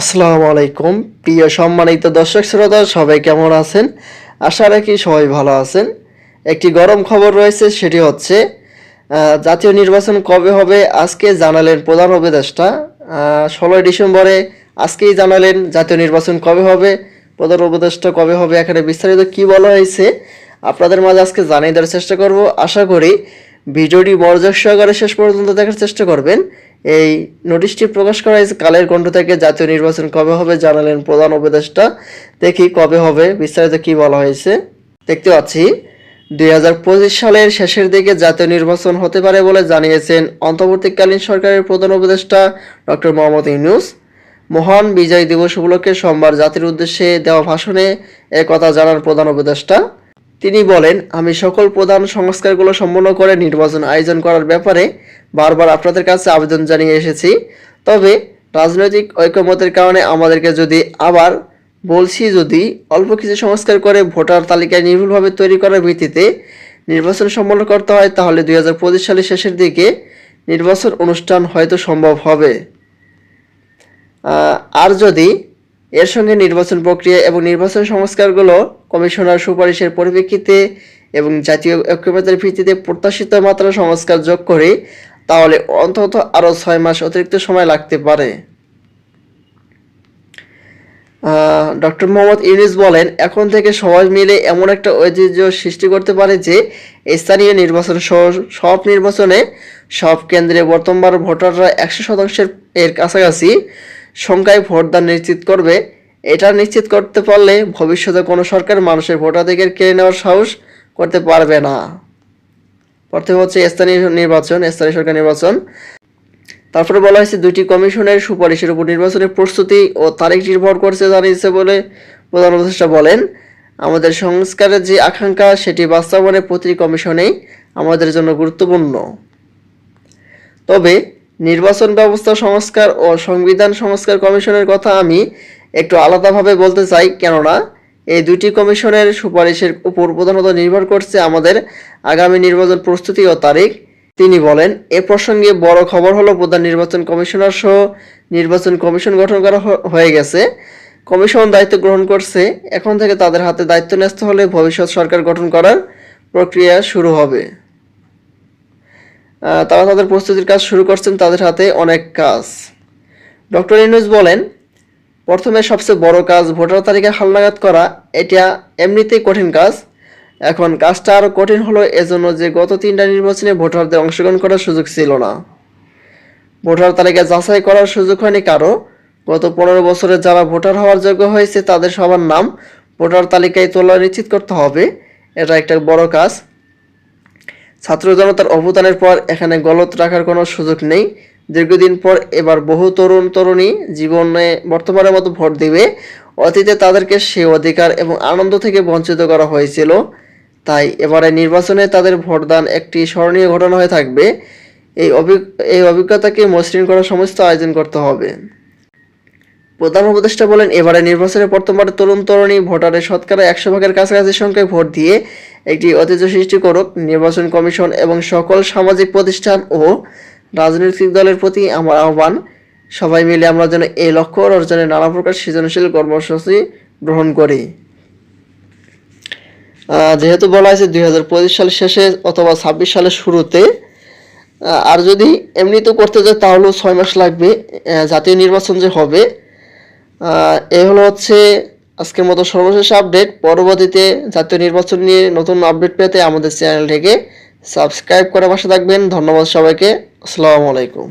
আসসালামু আলাইকুম। প্রিয় সম্মানিত দর্শক শ্রোতা, সবাই কেমন আছেন? আশা রাখি সবাই ভালো আছেন। একটি গরম খবর রয়েছে, সেটি হচ্ছে জাতীয় নির্বাচন কবে হবে? আজকে জানালেন প্রধান উপদেষ্টা। ষোলোই ডিসেম্বরে আজকেই জানালেন জাতীয় নির্বাচন কবে হবে? প্রধান উপদেষ্টা কবে হবে? এখানে বিস্তারিত কি বলা হয়েছে, আপনাদের মাঝে আজকে জানিয়ে দেওয়ার চেষ্টা করব। আশা করি ভিডিওটি মনোযোগ সহকারে শেষ পর্যন্ত দেখার চেষ্টা করবেন। এই নোটিশটি প্রকাশ করা হয়েছে কালের কণ্ঠ থেকে জাতীয় নির্বাচন কবে হবে জানালেন প্রধান উপদেষ্টা। দেখি কবে হবে, বিস্তারিত কি বলা হয়েছে। দেখতে পাচ্ছি, দুই হাজার পঁচিশ সালের শেষের দিকে জাতীয় নির্বাচন হতে পারে বলে জানিয়েছেন অন্তর্বর্তীকালীন সরকারের প্রধান উপদেষ্টা ডক্টর মোহাম্মদ ইউনুস। মহান বিজয় দিবস উপলক্ষে সোমবার জাতির উদ্দেশ্যে দেওয়া ভাষণে এ কথা জানান প্রধান উপদেষ্টা। তিনি বলেন, আমি সকল প্রধান সংস্কারগুলো সম্পন্ন করে নির্বাচন আয়োজন করার ব্যাপারে বারবার আপনাদের কাছে আবেদন জানিয়ে এসেছি। তবে রাজনৈতিক ঐক্যমতের কারণে আমাদেরকে যদি আবার বলছি যদি অল্প কিছু সংস্কার করে ভোটার তালিকায় নির্ভুলভাবে তৈরি করার ভিত্তিতে নির্বাচন সম্পন্ন করতে হয়, তাহলে দুই হাজার পঁচিশ সালের শেষের দিকে নির্বাচন অনুষ্ঠান হয়তো সম্ভব হবে। আর যদি এর সঙ্গে নির্বাচন প্রক্রিয়া এবং নির্বাচন সংস্কারগুলো কমিশনার সুপারিশের পরিপ্রেক্ষিতে এবং জাতীয় ঐক্যমতের ভিত্তিতে প্রত্যাশিত মাত্রা সংস্কার যোগ করে, তাহলে অন্তত আরও ছয় মাস অতিরিক্ত সময় লাগতে পারে। ডক্টর মোহাম্মদ ইউনিস বলেন, এখন থেকে সবাই মিলে এমন একটা ঐতিহ্য সৃষ্টি করতে পারে যে স্থানীয় নির্বাচন সব নির্বাচনে সব কেন্দ্রে বর্তমান ভোটাররা একশো শতাংশের এর কাছাকাছি সংখ্যায় ভোটদান নিশ্চিত করবে। এটা নিশ্চিত করতে পারলে ভবিষ্যতে কোনো সরকার মানুষের ভোটাধিকার কেড়ে নেওয়ার সাহস করতে পারবে না। প্রথমে হচ্ছে স্থানীয় নির্বাচন, স্থানীয় সরকার নির্বাচন। তারপরে বলা হয়েছে দুইটি কমিশনের সুপারিশের উপর নির্বাচনের প্রস্তুতি ও তারিখ নির্ভর করছে জানিয়েছে বলে প্রধান উপদেষ্টা বলেন। আমাদের সংস্কারের যে আকাঙ্ক্ষা, সেটি বাস্তবায়নে প্রতিটি কমিশনেই আমাদের জন্য গুরুত্বপূর্ণ। তবে নির্বাচন ব্যবস্থা সংস্কার ও সংবিধান সংস্কার কমিশনের কথা আমি একটু আলাদাভাবে বলতে চাই, কেননা এই দুটি কমিশনের সুপারিশের উপর প্রধানত নির্ভর করছে আমাদের আগামী নির্বাচন প্রস্তুতি ও তারিখ। তিনি বলেন, এ প্রসঙ্গে বড় খবর হলো, প্রধান নির্বাচন কমিশনার সহ নির্বাচন কমিশন গঠন করা হয়ে গেছে। কমিশন দায়িত্ব গ্রহণ করছে। এখন থেকে তাদের হাতে দায়িত্ব ন্যস্ত হলে ভবিষ্যৎ সরকার গঠন করার প্রক্রিয়া শুরু হবে। তারা তাদের প্রস্তুতির কাজ শুরু করছেন তাদের হাতে অনেক কাজ। ডক্টর ইনুস বলেন, প্রথমে সবচেয়ে বড় কাজ ভোটার তালিকা হালনাগাদ করা, এটা এমনিতেই কঠিন কাজ। এখন কাজটা আরও কঠিন হলো এজন্য যে গত তিনটা নির্বাচনে ভোটারদের অংশগ্রহণ করার সুযোগ ছিল না। ভোটার তালিকা যাচাই করার সুযোগ হয়নি কারও। গত পনেরো বছরে যারা ভোটার হওয়ার যোগ্য হয়েছে, তাদের সবার নাম ভোটার তালিকায় তোলা নিশ্চিত করতে হবে। এটা একটা বড় কাজ। ছাত্র জনতার অবদানের পর এখানে গলত রাখার কোনো সুযোগ নেই। দীর্ঘদিন পর এবার বহু তরুণ তরুণী জীবনে বর্তমানের মতো ভোট দিবে। অতীতে তাদেরকে সে অধিকার এবং আনন্দ থেকে বঞ্চিত করা হয়েছিল। তাই এবারে নির্বাচনে তাদের ভোটদান একটি স্মরণীয় ঘটনা হয়ে থাকবে। এই অভিজ্ঞ এই অভিজ্ঞতাকে মসৃণ করার সমস্ত আয়োজন করতে হবে। প্রধান উপদেষ্টা বলেন এবারে নির্বাচনে বর্তমানে তরুণ তরুণী ভোটারের শতকরা একশো ভাগের কাছাকাছি সংখ্যায় ভোট দিয়ে একটি ঐতিহ্য সৃষ্টি করুক। নির্বাচন কমিশন এবং সকল সামাজিক প্রতিষ্ঠান ও রাজনৈতিক দলের প্রতি আমার আহ্বান। সবাই মিলে আমরা যেন এই লক্ষ্য অর্জনে নানা প্রকার সৃজনশীল কর্মসূচি গ্রহণ করি। যেহেতু বলা হয়েছে দুই হাজার পঁচিশ সালের শেষে অথবা ছাব্বিশ সালের শুরুতে আর যদি এমনি তো করতে যায় তাহলেও ছয় মাস লাগবে। জাতীয় নির্বাচন যে হবে এই হলো হচ্ছে আজকের মতো সর্বশেষ আপডেট। পরবর্তীতে জাতীয় নির্বাচন নিয়ে নতুন আপডেট পেতে আমাদের চ্যানেলটিকে সাবস্ক্রাইব করে পাশে থাকবেন। ধন্যবাদ সবাইকে। আসসালামু আলাইকুম।